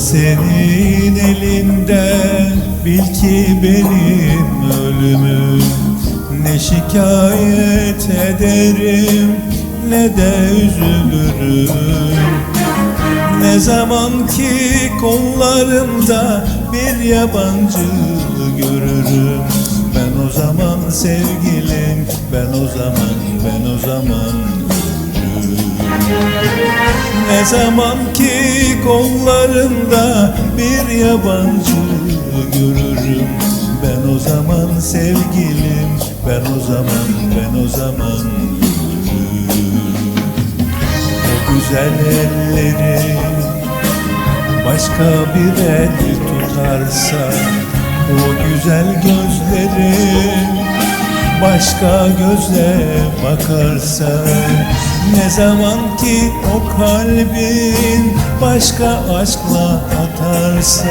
Senin elinde. Bil ki benim ölümüm Ne şikayet ederim ne de üzülürüm. Ne zaman ki kollarımda bir yabancı görürüm. Ben o zaman sevgilim ben o zaman ben o zaman ne zaman ki kollarımda bir yabancı görürüm. Ben o zaman sevgilim, ben o zaman, ben o zaman ölürüm O güzel elleri başka bir el tutarsa O güzel gözleri başka göze bakarsa Ne zaman ki o kalbin başka aşkla atarsa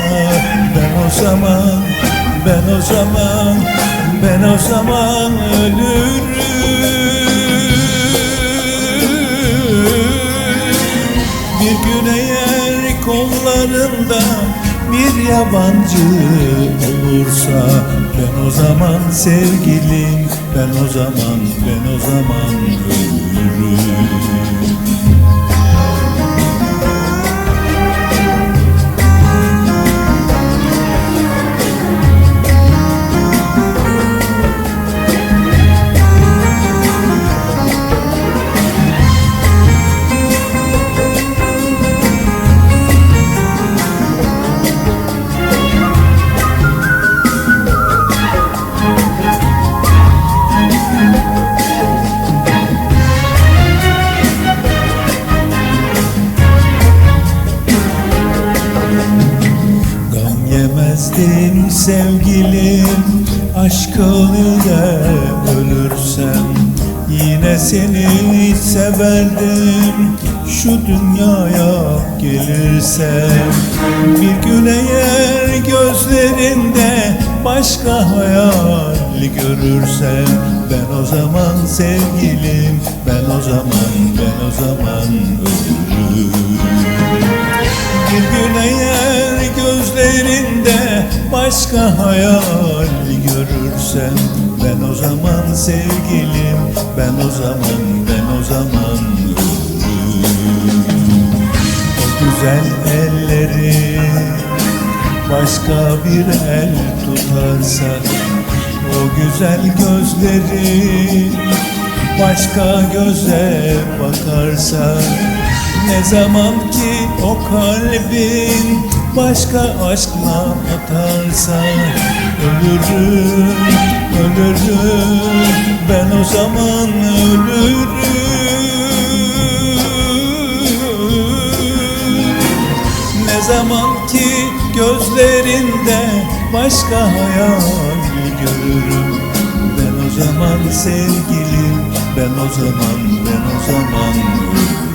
Ben o zaman, ben o zaman, ben o zaman ölürüm. Bir gün eğer kollarında bir yabancı olursa Ben o zaman sevgilim, ben o zaman, ben o zaman ölürüm sevgilim Aşkın ile ölürsem Yine seni severdim. Şu dünyaya gelirsem Bir gün eğer gözlerinde Başka hayal görürsem Ben o zaman sevgilim Ben o zaman, ben o zaman ölürüm. Bir gün eğer gözlerinde başka hayal görürsen Ben o zaman sevgilim, ben o zaman, ben o zaman O güzel elleri başka bir el tutarsa O güzel gözleri başka göze bakarsa ne zaman ki o kalbin başka aşkla atarsa Ölürüm, ölürüm, ben o zaman ölürüm. Ne zaman ki gözlerinde başka hayal görürüm. Ben o zaman sevgilim, ben o zaman, ben o zaman. ölürüm